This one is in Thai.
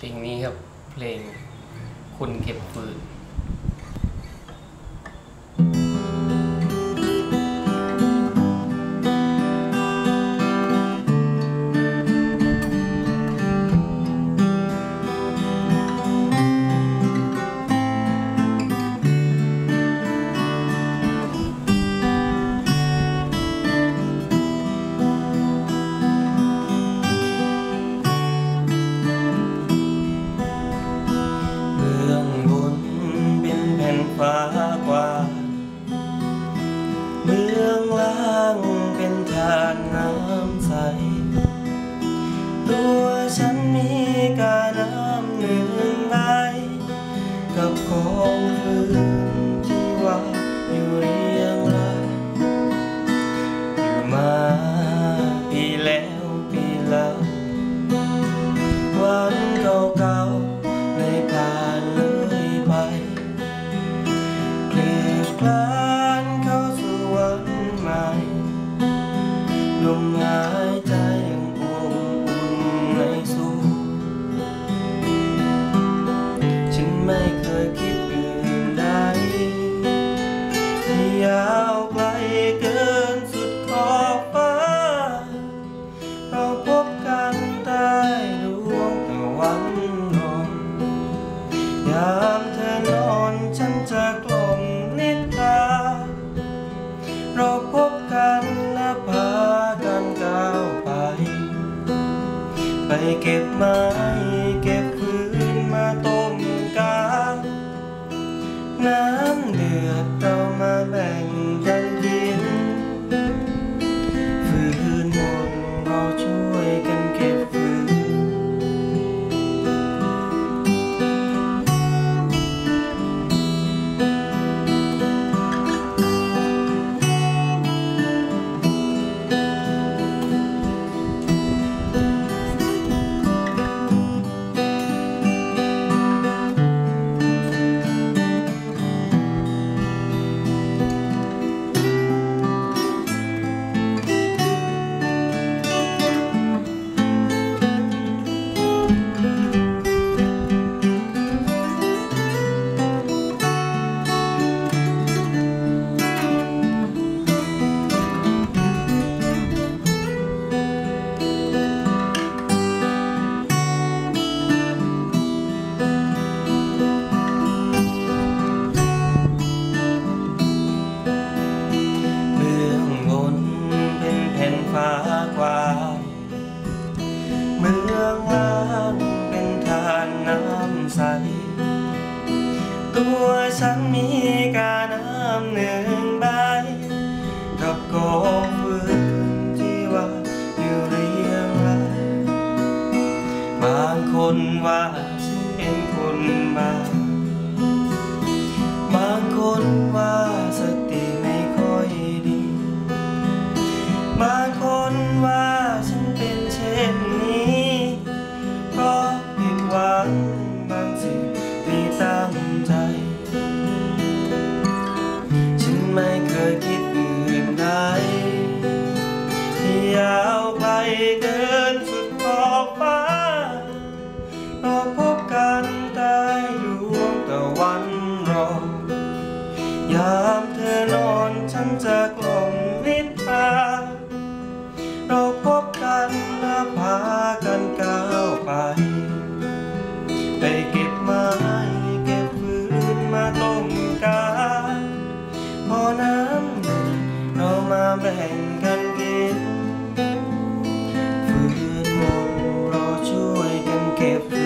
เพลงนี้ครับ เพลงคุณเก็บปืน กั ยามเธอนอนฉันจะกล่อมนิทราเราพบกันและพากันก้าวไป ไปเก็บไม้เก็บฟืนมาต้มกาน้ำเดือดเรามาแบ่งกัน บางคนว่าฉันเป็นคนบ้าบางคนว่า รองยามเธอนอนฉันจะกล่อมนิทาเราพบกันและพากันก้าวไป ไปเก็บไม้เก็บฟืนมาต้มกาพอน้ำเดือดเรามาแบ่งกันกินฟืนหมดเราช่วยกันเก็บ